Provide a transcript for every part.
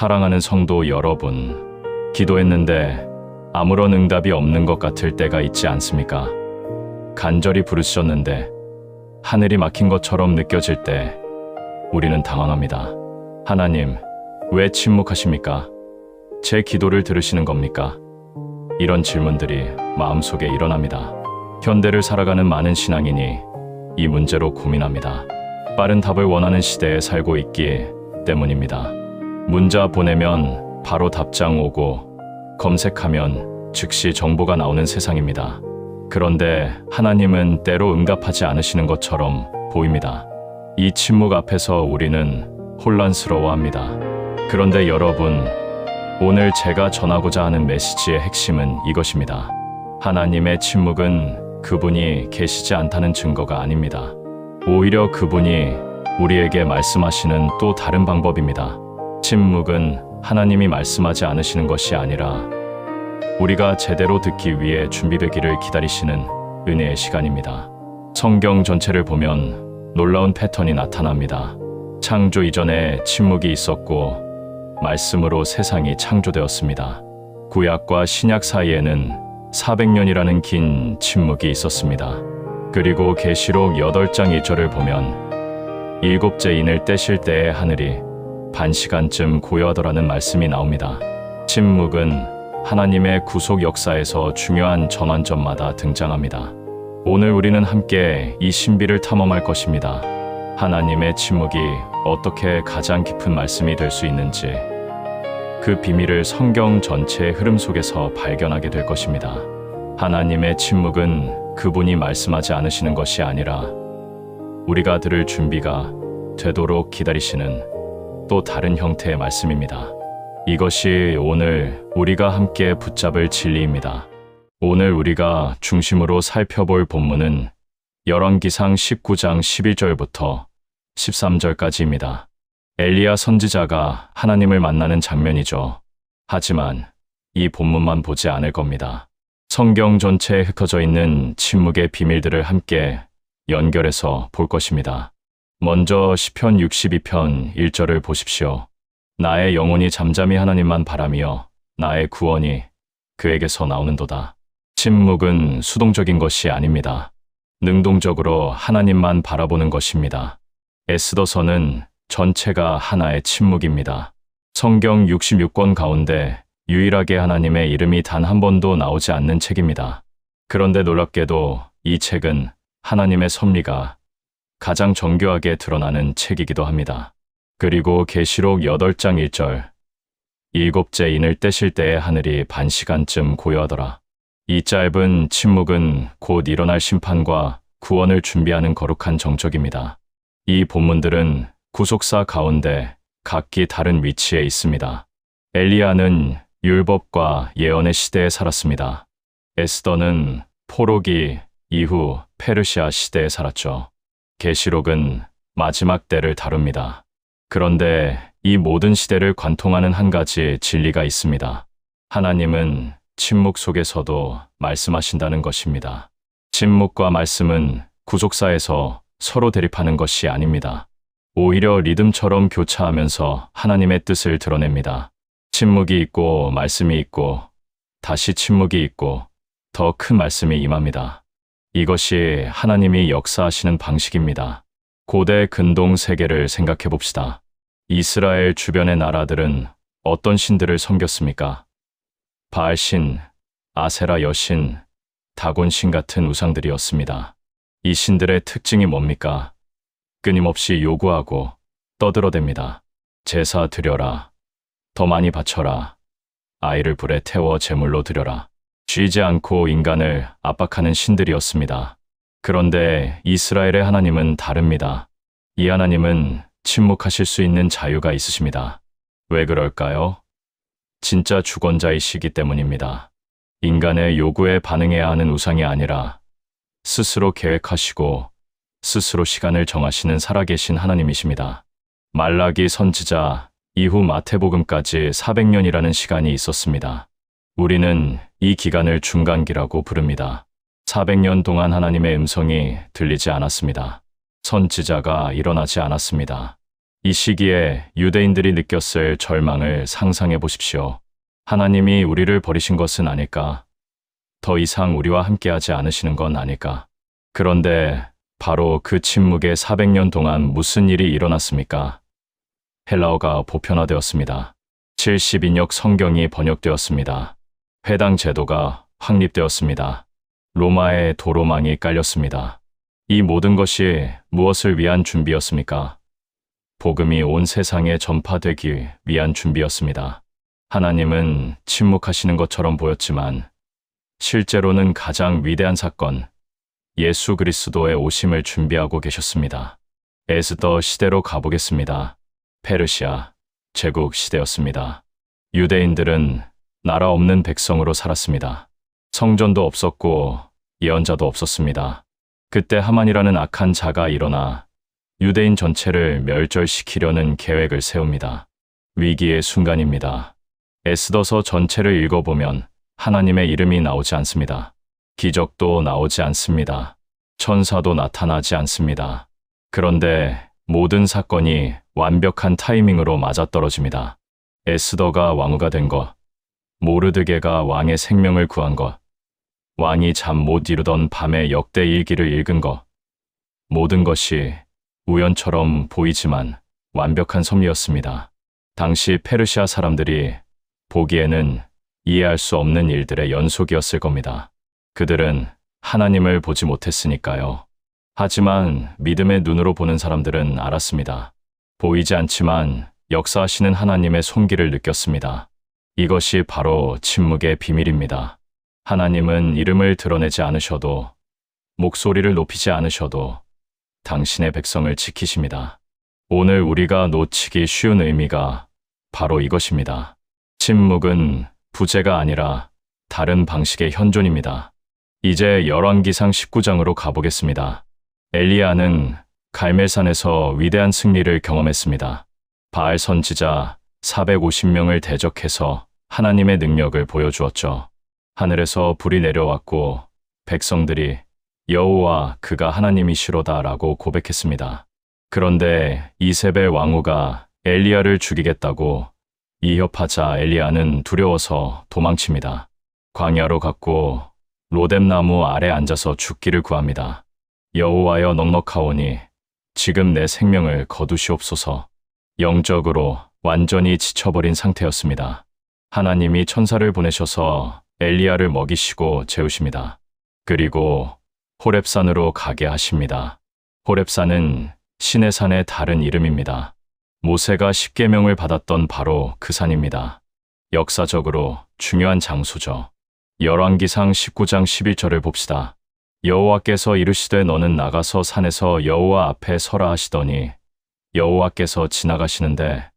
사랑하는 성도 여러분, 기도했는데 아무런 응답이 없는 것 같을 때가 있지 않습니까? 간절히 부르셨는데 하늘이 막힌 것처럼 느껴질 때 우리는 당황합니다. 하나님, 왜 침묵하십니까? 제 기도를 들으시는 겁니까? 이런 질문들이 마음속에 일어납니다. 현대를 살아가는 많은 신앙인이 이 문제로 고민합니다. 빠른 답을 원하는 시대에 살고 있기 때문입니다. 문자 보내면 바로 답장 오고 검색하면 즉시 정보가 나오는 세상입니다. 그런데 하나님은 때로 응답하지 않으시는 것처럼 보입니다. 이 침묵 앞에서 우리는 혼란스러워합니다. 그런데 여러분, 오늘 제가 전하고자 하는 메시지의 핵심은 이것입니다. 하나님의 침묵은 그분이 계시지 않다는 증거가 아닙니다. 오히려 그분이 우리에게 말씀하시는 또 다른 방법입니다. 침묵은 하나님이 말씀하지 않으시는 것이 아니라 우리가 제대로 듣기 위해 준비되기를 기다리시는 은혜의 시간입니다. 성경 전체를 보면 놀라운 패턴이 나타납니다. 창조 이전에 침묵이 있었고 말씀으로 세상이 창조되었습니다. 구약과 신약 사이에는 400년이라는 긴 침묵이 있었습니다. 그리고 계시록 8장 1절을 보면 일곱째 인을 떼실 때에 하늘이 반 시간쯤 고요하더라는 말씀이 나옵니다. 침묵은 하나님의 구속 역사에서 중요한 전환점마다 등장합니다. 오늘 우리는 함께 이 신비를 탐험할 것입니다. 하나님의 침묵이 어떻게 가장 깊은 말씀이 될 수 있는지 그 비밀을 성경 전체의 흐름 속에서 발견하게 될 것입니다. 하나님의 침묵은 그분이 말씀하지 않으시는 것이 아니라 우리가 들을 준비가 되도록 기다리시는 또 다른 형태의 말씀입니다. 이것이 오늘 우리가 함께 붙잡을 진리입니다. 오늘 우리가 중심으로 살펴볼 본문은 열왕기상 19장 11절부터 13절까지입니다. 엘리야 선지자가 하나님을 만나는 장면이죠. 하지만 이 본문만 보지 않을 겁니다. 성경 전체에 흩어져 있는 침묵의 비밀들을 함께 연결해서 볼 것입니다. 먼저 시편 62편 1절을 보십시오. 나의 영혼이 잠잠히 하나님만 바라며 나의 구원이 그에게서 나오는도다. 침묵은 수동적인 것이 아닙니다. 능동적으로 하나님만 바라보는 것입니다. 에스더서는 전체가 하나의 침묵입니다. 성경 66권 가운데 유일하게 하나님의 이름이 단 한 번도 나오지 않는 책입니다. 그런데 놀랍게도 이 책은 하나님의 섭리가 가장 정교하게 드러나는 책이기도 합니다. 그리고 계시록 8장 1절 일곱째 인을 떼실 때에 하늘이 반 시간쯤 고요하더라. 이 짧은 침묵은 곧 일어날 심판과 구원을 준비하는 거룩한 정적입니다. 이 본문들은 구속사 가운데 각기 다른 위치에 있습니다. 엘리야는 율법과 예언의 시대에 살았습니다. 에스더는 포로기 이후 페르시아 시대에 살았죠. 계시록은 마지막 때를 다룹니다. 그런데 이 모든 시대를 관통하는 한 가지 진리가 있습니다. 하나님은 침묵 속에서도 말씀하신다는 것입니다. 침묵과 말씀은 구속사에서 서로 대립하는 것이 아닙니다. 오히려 리듬처럼 교차하면서 하나님의 뜻을 드러냅니다. 침묵이 있고 말씀이 있고 다시 침묵이 있고 더 큰 말씀이 임합니다. 이것이 하나님이 역사하시는 방식입니다. 고대 근동 세계를 생각해 봅시다. 이스라엘 주변의 나라들은 어떤 신들을 섬겼습니까? 바알신, 아세라 여신, 다곤신 같은 우상들이었습니다. 이 신들의 특징이 뭡니까? 끊임없이 요구하고 떠들어댑니다. 제사 드려라. 더 많이 바쳐라. 아이를 불에 태워 제물로 드려라. 쉬지 않고 인간을 압박하는 신들이었습니다. 그런데 이스라엘의 하나님은 다릅니다. 이 하나님은 침묵하실 수 있는 자유가 있으십니다. 왜 그럴까요? 진짜 주권자이시기 때문입니다. 인간의 요구에 반응해야 하는 우상이 아니라 스스로 계획하시고 스스로 시간을 정하시는 살아계신 하나님이십니다. 말라기 선지자 이후 마태복음까지 400년이라는 시간이 있었습니다. 우리는 이 기간을 중간기라고 부릅니다. 400년 동안 하나님의 음성이 들리지 않았습니다. 선지자가 일어나지 않았습니다. 이 시기에 유대인들이 느꼈을 절망을 상상해 보십시오. 하나님이 우리를 버리신 것은 아닐까? 더 이상 우리와 함께하지 않으시는 건 아닐까? 그런데 바로 그 침묵의 400년 동안 무슨 일이 일어났습니까? 헬라어가 보편화되었습니다. 72역 성경이 번역되었습니다. 회당 제도가 확립되었습니다. 로마의 도로망이 깔렸습니다. 이 모든 것이 무엇을 위한 준비였습니까? 복음이 온 세상에 전파되기 위한 준비였습니다. 하나님은 침묵하시는 것처럼 보였지만 실제로는 가장 위대한 사건, 예수 그리스도의 오심을 준비하고 계셨습니다. 에스더 시대로 가보겠습니다. 페르시아, 제국 시대였습니다. 유대인들은 나라 없는 백성으로 살았습니다. 성전도 없었고 예언자도 없었습니다. 그때 하만이라는 악한 자가 일어나 유대인 전체를 멸절시키려는 계획을 세웁니다. 위기의 순간입니다. 에스더서 전체를 읽어보면 하나님의 이름이 나오지 않습니다. 기적도 나오지 않습니다. 천사도 나타나지 않습니다. 그런데 모든 사건이 완벽한 타이밍으로 맞아떨어집니다. 에스더가 왕후가 된 것, 모르드게가 왕의 생명을 구한 것, 왕이 잠 못 이루던 밤에 역대 일기를 읽은 것, 모든 것이 우연처럼 보이지만 완벽한 섭리였습니다. 당시 페르시아 사람들이 보기에는 이해할 수 없는 일들의 연속이었을 겁니다. 그들은 하나님을 보지 못했으니까요. 하지만 믿음의 눈으로 보는 사람들은 알았습니다. 보이지 않지만 역사하시는 하나님의 손길을 느꼈습니다. 이것이 바로 침묵의 비밀입니다. 하나님은 이름을 드러내지 않으셔도, 목소리를 높이지 않으셔도 당신의 백성을 지키십니다. 오늘 우리가 놓치기 쉬운 의미가 바로 이것입니다. 침묵은 부재가 아니라 다른 방식의 현존입니다. 이제 열왕기상 19장으로 가보겠습니다. 엘리야는 갈멜산에서 위대한 승리를 경험했습니다. 바알 선지자 450명을 대적해서 하나님의 능력을 보여주었죠. 하늘에서 불이 내려왔고 백성들이 여호와 그가 하나님이시로다라고 고백했습니다. 그런데 이세벨 왕후가 엘리야를 죽이겠다고 이협하자 엘리야는 두려워서 도망칩니다. 광야로 갔고 로뎀나무 아래 앉아서 죽기를 구합니다. 여호와여 넉넉하오니 지금 내 생명을 거두시옵소서. 영적으로 완전히 지쳐버린 상태였습니다. 하나님이 천사를 보내셔서 엘리야를 먹이시고 재우십니다. 그리고 호렙산으로 가게 하십니다. 호렙산은 신의 산의 다른 이름입니다. 모세가 십계명을 받았던 바로 그 산입니다. 역사적으로 중요한 장소죠. 열왕기상 19장 11절을 봅시다. 여호와께서 이르시되 너는 나가서 산에서 여호와 앞에 서라 하시더니 여호와께서 지나가시는데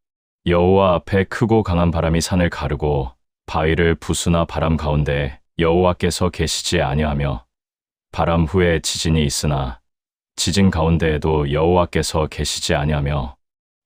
여호와 앞에 크고 강한 바람이 산을 가르고 바위를 부수나 바람 가운데 여호와께서 계시지 아니하며 바람 후에 지진이 있으나 지진 가운데에도 여호와께서 계시지 아니하며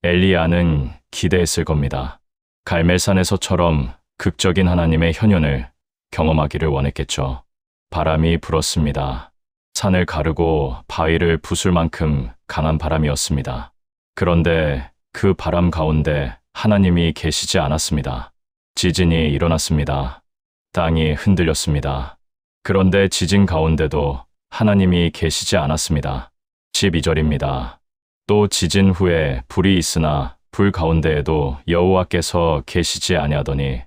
엘리야는 기대했을 겁니다. 갈멜산에서처럼 극적인 하나님의 현현을 경험하기를 원했겠죠. 바람이 불었습니다. 산을 가르고 바위를 부술 만큼 강한 바람이었습니다. 그런데 그 바람 가운데 하나님이 계시지 않았습니다. 지진이 일어났습니다. 땅이 흔들렸습니다. 그런데 지진 가운데도 하나님이 계시지 않았습니다. 12절입니다. 또 지진 후에 불이 있으나 불 가운데에도 여호와께서 계시지 아니하더니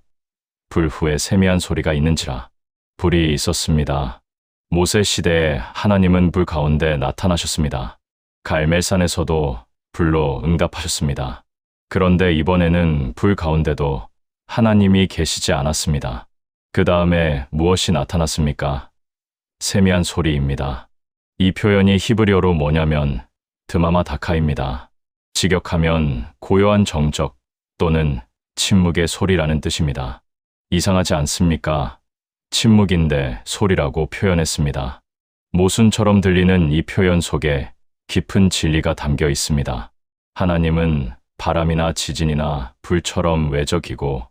불 후에 세미한 소리가 있는지라 불이 있었습니다. 모세 시대에 하나님은 불 가운데 나타나셨습니다. 갈멜산에서도 불로 응답하셨습니다. 그런데 이번에는 불 가운데도 하나님이 계시지 않았습니다. 그 다음에 무엇이 나타났습니까? 세미한 소리입니다. 이 표현이 히브리어로 뭐냐면 드마마 다카입니다. 직역하면 고요한 정적 또는 침묵의 소리라는 뜻입니다. 이상하지 않습니까? 침묵인데 소리라고 표현했습니다. 모순처럼 들리는 이 표현 속에 깊은 진리가 담겨 있습니다. 하나님은 바람이나 지진이나 불처럼 외적이고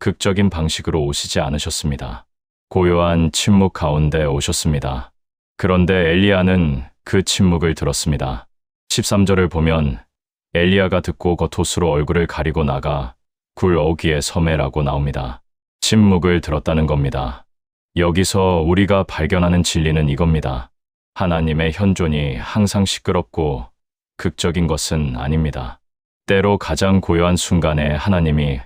극적인 방식으로 오시지 않으셨습니다. 고요한 침묵 가운데 오셨습니다. 그런데 엘리야는 그 침묵을 들었습니다. 13절을 보면 엘리야가 듣고 겉옷으로 얼굴을 가리고 나가 굴 어귀에 섬해라고 나옵니다. 침묵을 들었다는 겁니다. 여기서 우리가 발견하는 진리는 이겁니다. 하나님의 현존이 항상 시끄럽고 극적인 것은 아닙니다. 때로 가장 고요한 순간에 하나님이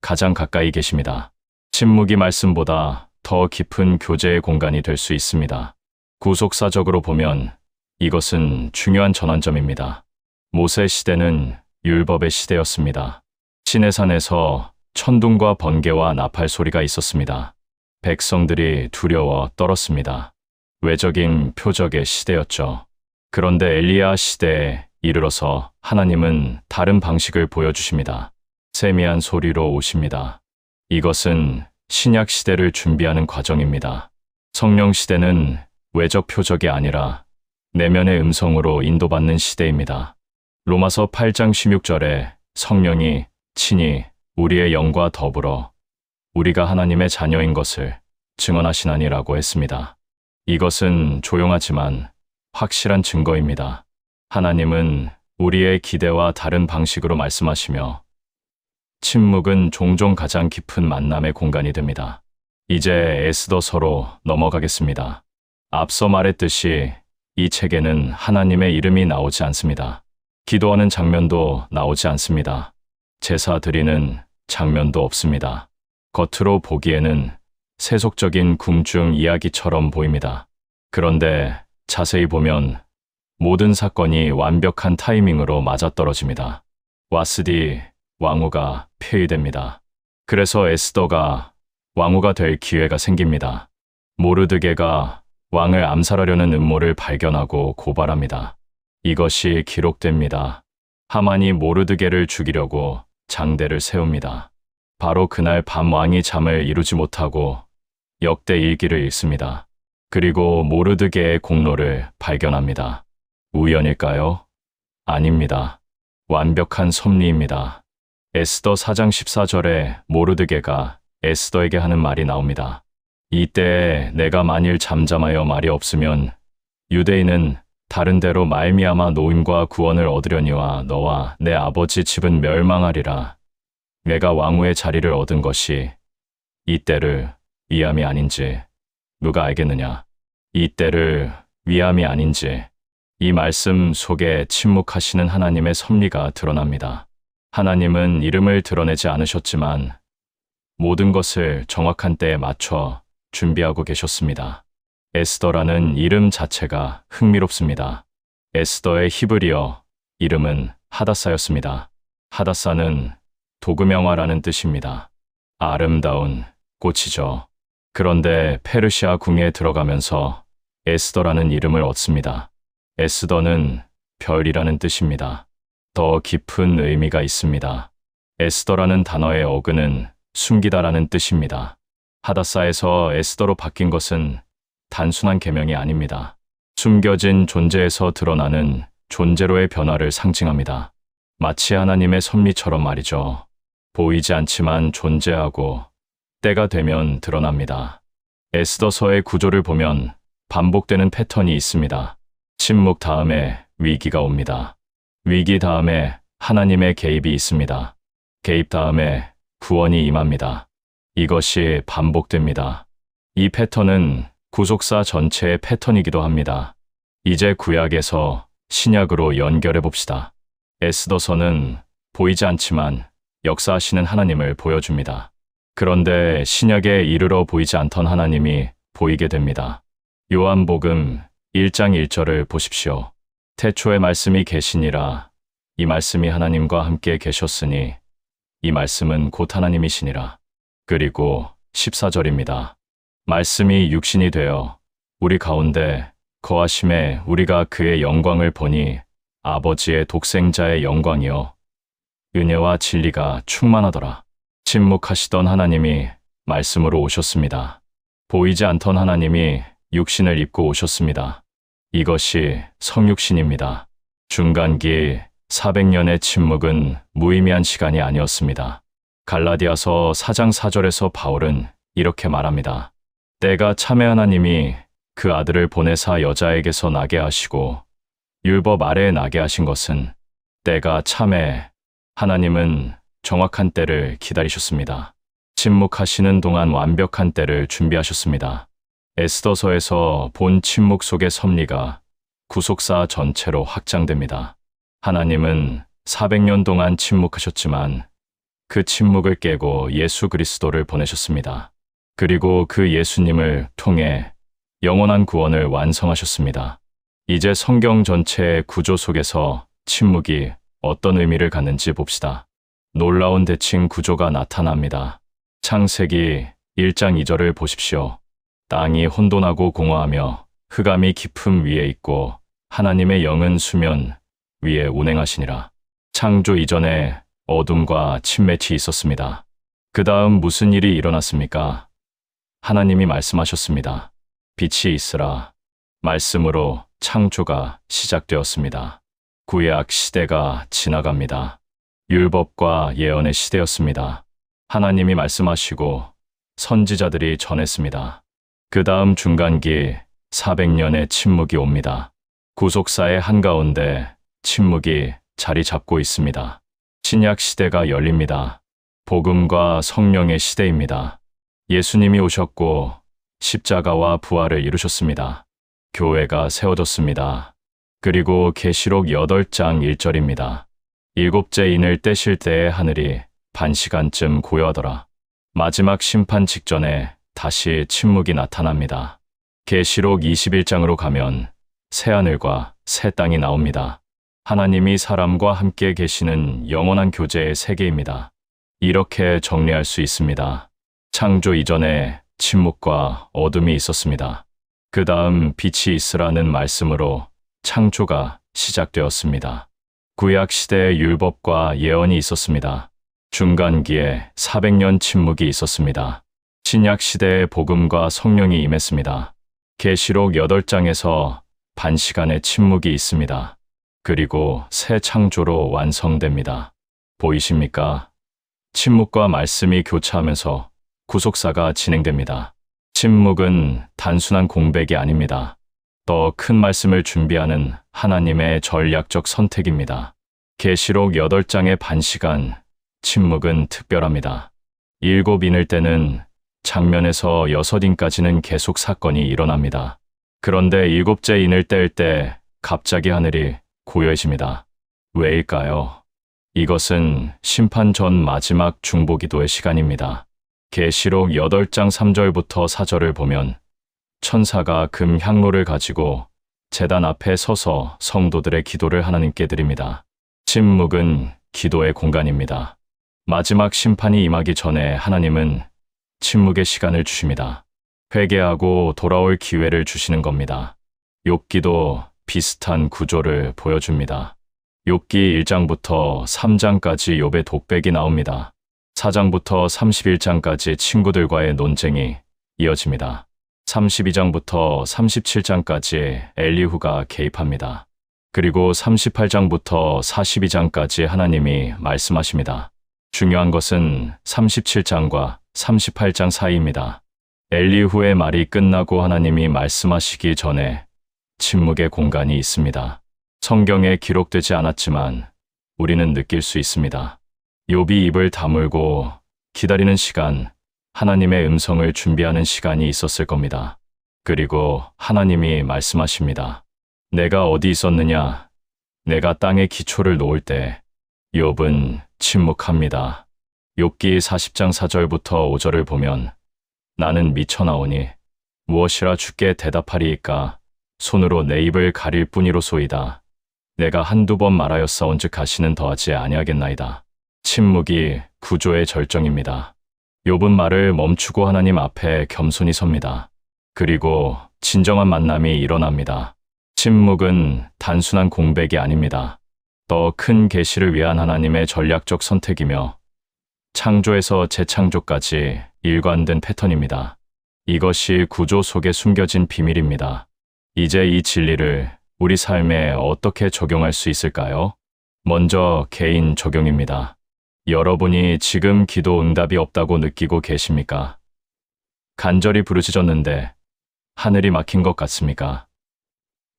가장 가까이 계십니다. 침묵이 말씀보다 더 깊은 교제의 공간이 될 수 있습니다. 구속사적으로 보면 이것은 중요한 전환점입니다. 모세 시대는 율법의 시대였습니다. 시내산에서 천둥과 번개와 나팔 소리가 있었습니다. 백성들이 두려워 떨었습니다. 외적인 표적의 시대였죠. 그런데 엘리야 시대에 이르러서 하나님은 다른 방식을 보여주십니다. 세미한 소리로 오십니다. 이것은 신약 시대를 준비하는 과정입니다. 성령 시대는 외적 표적이 아니라 내면의 음성으로 인도받는 시대입니다. 로마서 8장 16절에 성령이 친히 우리의 영과 더불어 우리가 하나님의 자녀인 것을 증언하시나니라고 했습니다. 이것은 조용하지만 확실한 증거입니다. 하나님은 우리의 기대와 다른 방식으로 말씀하시며 침묵은 종종 가장 깊은 만남의 공간이 됩니다. 이제 에스더서로 넘어가겠습니다. 앞서 말했듯이 이 책에는 하나님의 이름이 나오지 않습니다. 기도하는 장면도 나오지 않습니다. 제사 드리는 장면도 없습니다. 겉으로 보기에는 세속적인 궁중 이야기처럼 보입니다. 그런데 자세히 보면 모든 사건이 완벽한 타이밍으로 맞아떨어집니다. 와스디 왕후가 폐위됩니다. 그래서 에스더가 왕후가 될 기회가 생깁니다. 모르드게가 왕을 암살하려는 음모를 발견하고 고발합니다. 이것이 기록됩니다. 하만이 모르드게를 죽이려고 장대를 세웁니다. 바로 그날 밤 왕이 잠을 이루지 못하고 역대 일기를 읽습니다. 그리고 모르드게의 공로를 발견합니다. 우연일까요? 아닙니다. 완벽한 섭리입니다. 에스더 4장 14절에 모르드게가 에스더에게 하는 말이 나옵니다. 이때에 내가 만일 잠잠하여 말이 없으면 유대인은 다른 데로 말미암아 노임과 구원을 얻으려니와 너와 내 아버지 집은 멸망하리라. 내가 왕후의 자리를 얻은 것이 이 때를 위함이 아닌지 누가 알겠느냐? 이 때를 위함이 아닌지 이 말씀 속에 침묵하시는 하나님의 섭리가 드러납니다. 하나님은 이름을 드러내지 않으셨지만 모든 것을 정확한 때에 맞춰 준비하고 계셨습니다. 에스더라는 이름 자체가 흥미롭습니다. 에스더의 히브리어 이름은 하다사였습니다. 하다사는 도금영화라는 뜻입니다. 아름다운 꽃이죠. 그런데 페르시아 궁에 들어가면서 에스더라는 이름을 얻습니다. 에스더는 별이라는 뜻입니다. 더 깊은 의미가 있습니다. 에스더라는 단어의 어근은 숨기다라는 뜻입니다. 하다사에서 에스더로 바뀐 것은 단순한 계명이 아닙니다. 숨겨진 존재에서 드러나는 존재로의 변화를 상징합니다. 마치 하나님의 섭리처럼 말이죠. 보이지 않지만 존재하고 때가 되면 드러납니다. 에스더서의 구조를 보면 반복되는 패턴이 있습니다. 침묵 다음에 위기가 옵니다. 위기 다음에 하나님의 개입이 있습니다. 개입 다음에 구원이 임합니다. 이것이 반복됩니다. 이 패턴은 구속사 전체의 패턴이기도 합니다. 이제 구약에서 신약으로 연결해 봅시다. 에스더서는 보이지 않지만 역사하시는 하나님을 보여줍니다. 그런데 신약에 이르러 보이지 않던 하나님이 보이게 됩니다. 요한복음 1장 1절을 보십시오. 태초에 말씀이 계시니라. 이 말씀이 하나님과 함께 계셨으니 이 말씀은 곧 하나님이시니라. 그리고 14절입니다. 말씀이 육신이 되어 우리 가운데 거하심에 우리가 그의 영광을 보니 아버지의 독생자의 영광이요 은혜와 진리가 충만하더라. 침묵하시던 하나님이 말씀으로 오셨습니다. 보이지 않던 하나님이 육신을 입고 오셨습니다. 이것이 성육신입니다. 중간기 400년의 침묵은 무의미한 시간이 아니었습니다. 갈라디아서 4장 4절에서 바울은 이렇게 말합니다. 때가 참회 하나님이 그 아들을 보내사 여자에게서 나게 하시고 율법 아래에 나게 하신 것은 때가 참에 하나님은 정확한 때를 기다리셨습니다. 침묵하시는 동안 완벽한 때를 준비하셨습니다. 에스더서에서 본 침묵 속의 섭리가 구속사 전체로 확장됩니다. 하나님은 400년 동안 침묵하셨지만 그 침묵을 깨고 예수 그리스도를 보내셨습니다. 그리고 그 예수님을 통해 영원한 구원을 완성하셨습니다. 이제 성경 전체의 구조 속에서 침묵이 어떤 의미를 갖는지 봅시다. 놀라운 대칭 구조가 나타납니다. 창세기 1장 2절을 보십시오. 땅이 혼돈하고 공허하며 흑암이 깊음 위에 있고 하나님의 영은 수면 위에 운행하시니라. 창조 이전에 어둠과 침매치 있었습니다. 그 다음 무슨 일이 일어났습니까? 하나님이 말씀하셨습니다. 빛이 있으라. 말씀으로 창조가 시작되었습니다. 구약 시대가 지나갑니다. 율법과 예언의 시대였습니다. 하나님이 말씀하시고 선지자들이 전했습니다. 그 다음 중간기 400년의 침묵이 옵니다. 구속사의 한가운데 침묵이 자리 잡고 있습니다. 신약 시대가 열립니다. 복음과 성령의 시대입니다. 예수님이 오셨고 십자가와 부활을 이루셨습니다. 교회가 세워졌습니다. 그리고 계시록 8장 1절입니다. 일곱째 인을 떼실 때에 하늘이 반 시간쯤 고요하더라. 마지막 심판 직전에 다시 침묵이 나타납니다. 계시록 21장으로 가면 새 하늘과 새 땅이 나옵니다. 하나님이 사람과 함께 계시는 영원한 교제의 세계입니다. 이렇게 정리할 수 있습니다. 창조 이전에 침묵과 어둠이 있었습니다. 그 다음 빛이 있으라는 말씀으로 창조가 시작되었습니다. 구약 시대의 율법과 예언이 있었습니다. 중간기에 400년 침묵이 있었습니다. 신약 시대의 복음과 성령이 임했습니다. 계시록 8장에서 반 시간의 침묵이 있습니다. 그리고 새 창조로 완성됩니다. 보이십니까? 침묵과 말씀이 교차하면서 구속사가 진행됩니다. 침묵은 단순한 공백이 아닙니다. 더 큰 말씀을 준비하는 하나님의 전략적 선택입니다. 계시록 8장의 반 시간, 침묵은 특별합니다. 일곱 인을 때는 장면에서 여섯 인까지는 계속 사건이 일어납니다. 그런데 일곱째 인을 뗄 때 갑자기 하늘이 고요해집니다. 왜일까요? 이것은 심판 전 마지막 중보기도의 시간입니다. 계시록 8장 3절부터 4절을 보면 천사가 금 향로를 가지고 재단 앞에 서서 성도들의 기도를 하나님께 드립니다. 침묵은 기도의 공간입니다. 마지막 심판이 임하기 전에 하나님은 침묵의 시간을 주십니다. 회개하고 돌아올 기회를 주시는 겁니다. 욥기도 비슷한 구조를 보여줍니다. 욥기 1장부터 3장까지 욥의 독백이 나옵니다. 4장부터 31장까지 친구들과의 논쟁이 이어집니다. 32장부터 37장까지 엘리후가 개입합니다. 그리고 38장부터 42장까지 하나님이 말씀하십니다. 중요한 것은 37장과 38장 사이입니다. 엘리후의 말이 끝나고 하나님이 말씀하시기 전에 침묵의 공간이 있습니다. 성경에 기록되지 않았지만 우리는 느낄 수 있습니다. 욥이 입을 다물고 기다리는 시간, 하나님의 음성을 준비하는 시간이 있었을 겁니다. 그리고 하나님이 말씀하십니다. 내가 어디 있었느냐? 내가 땅의 기초를 놓을 때 욥은 침묵합니다. 욥기 40장 4절부터 5절을 보면 나는 미쳐나오니 무엇이라 주께 대답하리이까 손으로 내 입을 가릴 뿐이로소이다. 내가 한두 번 말하였사온즉 하시는 더하지 아니하겠나이다. 침묵이 구조의 절정입니다. 욥은 말을 멈추고 하나님 앞에 겸손히 섭니다. 그리고 진정한 만남이 일어납니다. 침묵은 단순한 공백이 아닙니다. 더 큰 계시를 위한 하나님의 전략적 선택이며 창조에서 재창조까지 일관된 패턴입니다. 이것이 구조 속에 숨겨진 비밀입니다. 이제 이 진리를 우리 삶에 어떻게 적용할 수 있을까요? 먼저 개인 적용입니다. 여러분이 지금 기도 응답이 없다고 느끼고 계십니까? 간절히 부르짖었는데 하늘이 막힌 것 같습니까?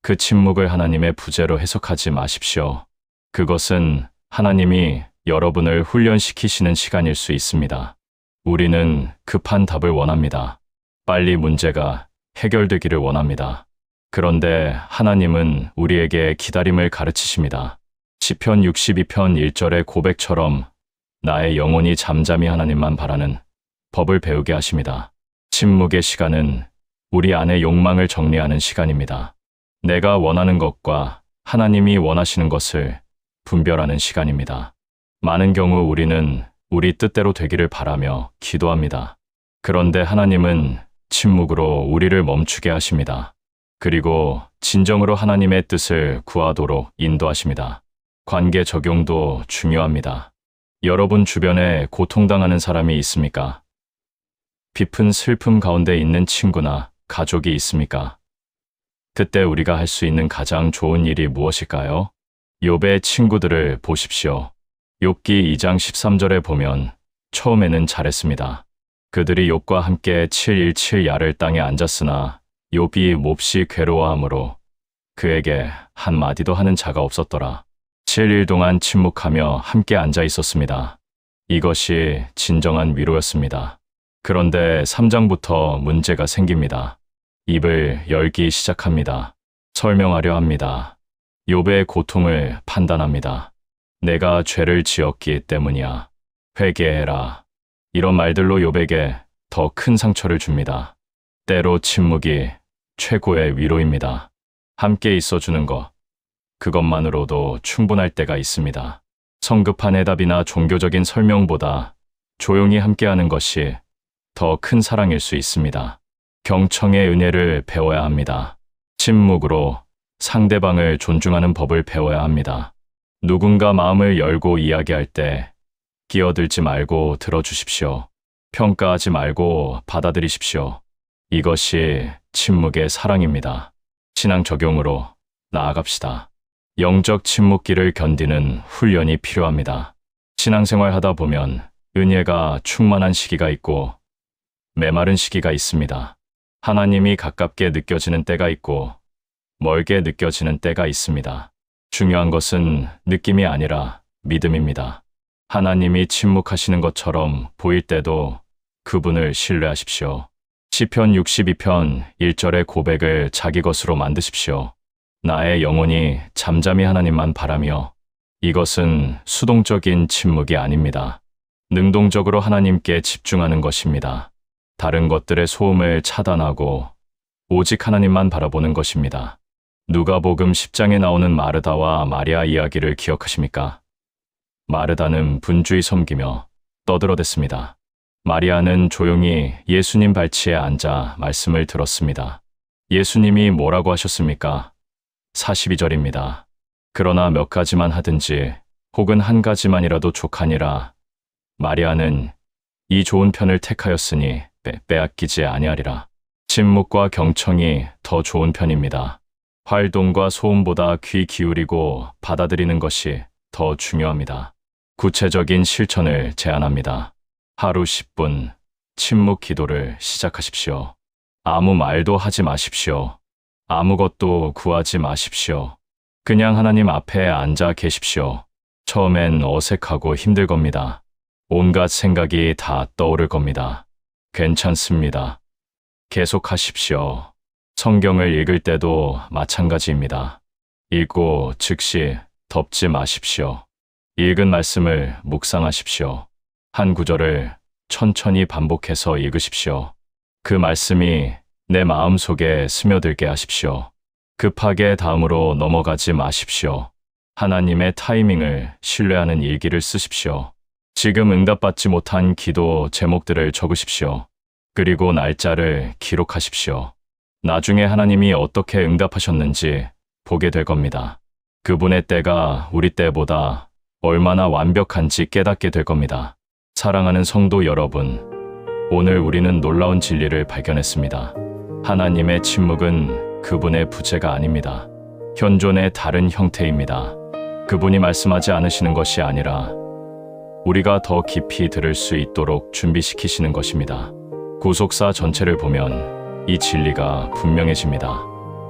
그 침묵을 하나님의 부재로 해석하지 마십시오. 그것은 하나님이 여러분을 훈련시키시는 시간일 수 있습니다. 우리는 급한 답을 원합니다. 빨리 문제가 해결되기를 원합니다. 그런데 하나님은 우리에게 기다림을 가르치십니다. 시편 62편 1절의 고백처럼 나의 영혼이 잠잠히 하나님만 바라는 법을 배우게 하십니다. 침묵의 시간은 우리 안의 욕망을 정리하는 시간입니다. 내가 원하는 것과 하나님이 원하시는 것을 분별하는 시간입니다. 많은 경우 우리는 우리 뜻대로 되기를 바라며 기도합니다. 그런데 하나님은 침묵으로 우리를 멈추게 하십니다. 그리고 진정으로 하나님의 뜻을 구하도록 인도하십니다. 관계 적용도 중요합니다. 여러분 주변에 고통당하는 사람이 있습니까? 깊은 슬픔 가운데 있는 친구나 가족이 있습니까? 그때 우리가 할 수 있는 가장 좋은 일이 무엇일까요? 욥의 친구들을 보십시오. 욥기 2장 13절에 보면 처음에는 잘했습니다. 그들이 욥과 함께 717 야를 땅에 앉았으나 욥이 몹시 괴로워하므로 그에게 한 마디도 하는 자가 없었더라. 7일 동안 침묵하며 함께 앉아 있었습니다. 이것이 진정한 위로였습니다. 그런데 3장부터 문제가 생깁니다. 입을 열기 시작합니다. 설명하려 합니다. 욥의 고통을 판단합니다. 내가 죄를 지었기 때문이야. 회개해라. 이런 말들로 욥에게 더 큰 상처를 줍니다. 때로 침묵이 최고의 위로입니다. 함께 있어주는 것. 그것만으로도 충분할 때가 있습니다. 성급한 해답이나 종교적인 설명보다 조용히 함께하는 것이 더 큰 사랑일 수 있습니다. 경청의 은혜를 배워야 합니다. 침묵으로 상대방을 존중하는 법을 배워야 합니다. 누군가 마음을 열고 이야기할 때 끼어들지 말고 들어주십시오. 평가하지 말고 받아들이십시오. 이것이 침묵의 사랑입니다. 신앙 적용으로 나아갑시다. 영적 침묵기를 견디는 훈련이 필요합니다. 신앙생활 하다 보면 은혜가 충만한 시기가 있고 메마른 시기가 있습니다. 하나님이 가깝게 느껴지는 때가 있고 멀게 느껴지는 때가 있습니다. 중요한 것은 느낌이 아니라 믿음입니다. 하나님이 침묵하시는 것처럼 보일 때도 그분을 신뢰하십시오. 시편 62편 1절의 고백을 자기 것으로 만드십시오. 나의 영혼이 잠잠히 하나님만 바라며 이것은 수동적인 침묵이 아닙니다. 능동적으로 하나님께 집중하는 것입니다. 다른 것들의 소음을 차단하고 오직 하나님만 바라보는 것입니다. 누가복음 10장에 나오는 마르다와 마리아 이야기를 기억하십니까? 마르다는 분주히 섬기며 떠들어댔습니다. 마리아는 조용히 예수님 발치에 앉아 말씀을 들었습니다. 예수님이 뭐라고 하셨습니까? 42절입니다. 그러나 몇 가지만 하든지 혹은 한 가지만이라도 족하니라. 마리아는 이 좋은 편을 택하였으니 빼, 빼앗기지 아니하리라. 침묵과 경청이 더 좋은 편입니다. 활동과 소음보다 귀 기울이고 받아들이는 것이 더 중요합니다. 구체적인 실천을 제안합니다. 하루 10분 침묵 기도를 시작하십시오. 아무 말도 하지 마십시오. 아무것도 구하지 마십시오. 그냥 하나님 앞에 앉아 계십시오. 처음엔 어색하고 힘들 겁니다. 온갖 생각이 다 떠오를 겁니다. 괜찮습니다. 계속하십시오. 성경을 읽을 때도 마찬가지입니다. 읽고 즉시 덮지 마십시오. 읽은 말씀을 묵상하십시오. 한 구절을 천천히 반복해서 읽으십시오. 그 말씀이 내 마음 속에 스며들게 하십시오. 급하게 다음으로 넘어가지 마십시오. 하나님의 타이밍을 신뢰하는 일기를 쓰십시오. 지금 응답받지 못한 기도 제목들을 적으십시오. 그리고 날짜를 기록하십시오. 나중에 하나님이 어떻게 응답하셨는지 보게 될 겁니다. 그분의 때가 우리 때보다 얼마나 완벽한지 깨닫게 될 겁니다. 사랑하는 성도 여러분, 오늘 우리는 놀라운 진리를 발견했습니다. 하나님의 침묵은 그분의 부재가 아닙니다. 현존의 다른 형태입니다. 그분이 말씀하지 않으시는 것이 아니라 우리가 더 깊이 들을 수 있도록 준비시키시는 것입니다. 구속사 전체를 보면 이 진리가 분명해집니다.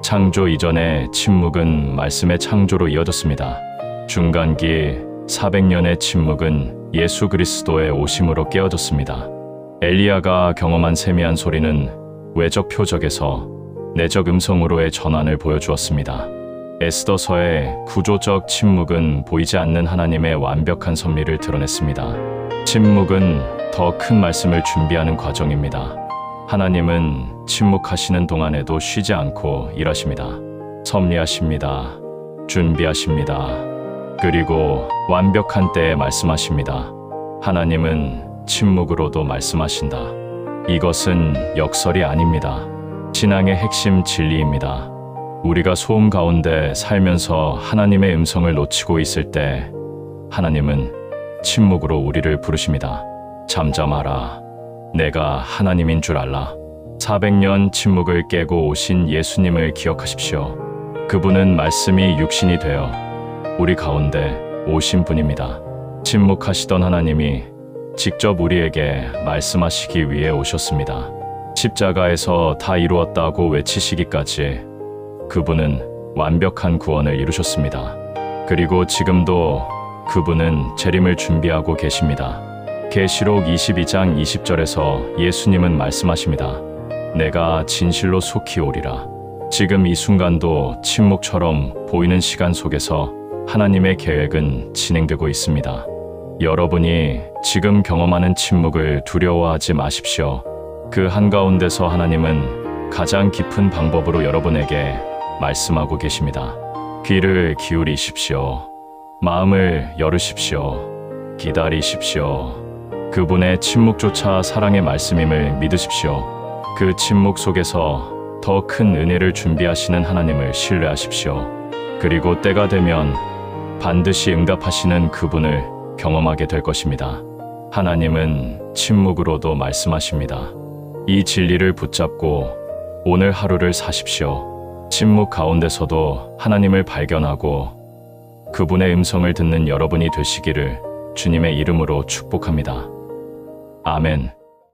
창조 이전의 침묵은 말씀의 창조로 이어졌습니다. 중간기 400년의 침묵은 예수 그리스도의 오심으로 깨어졌습니다. 엘리야가 경험한 세미한 소리는 외적 표적에서 내적 음성으로의 전환을 보여주었습니다. 에스더서의 구조적 침묵은 보이지 않는 하나님의 완벽한 섭리를 드러냈습니다. 침묵은 더 큰 말씀을 준비하는 과정입니다. 하나님은 침묵하시는 동안에도 쉬지 않고 일하십니다. 섭리하십니다. 준비하십니다. 그리고 완벽한 때에 말씀하십니다. 하나님은 침묵으로도 말씀하신다. 이것은 역설이 아닙니다. 신앙의 핵심 진리입니다. 우리가 소음 가운데 살면서 하나님의 음성을 놓치고 있을 때 하나님은 침묵으로 우리를 부르십니다. 잠잠하라. 내가 하나님인 줄 알라. 400년 침묵을 깨고 오신 예수님을 기억하십시오. 그분은 말씀이 육신이 되어 우리 가운데 오신 분입니다. 침묵하시던 하나님이 직접 우리에게 말씀하시기 위해 오셨습니다. 십자가에서 다 이루었다고 외치시기까지 그분은 완벽한 구원을 이루셨습니다. 그리고 지금도 그분은 재림을 준비하고 계십니다. 계시록 22장 20절에서 예수님은 말씀하십니다. 내가 진실로 속히 오리라. 지금 이 순간도 침묵처럼 보이는 시간 속에서 하나님의 계획은 진행되고 있습니다. 여러분이 지금 경험하는 침묵을 두려워하지 마십시오. 그 한가운데서 하나님은 가장 깊은 방법으로 여러분에게 말씀하고 계십니다. 귀를 기울이십시오. 마음을 열으십시오. 기다리십시오. 그분의 침묵조차 사랑의 말씀임을 믿으십시오. 그 침묵 속에서 더 큰 은혜를 준비하시는 하나님을 신뢰하십시오. 그리고 때가 되면 반드시 응답하시는 그분을 경험하게 될 것입니다. 하나님은 침묵으로도 말씀하십니다. 이 진리를 붙잡고 오늘 하루를 사십시오. 침묵 가운데서도 하나님을 발견하고 그분의 음성을 듣는 여러분이 되시기를 주님의 이름으로 축복합니다. 아멘.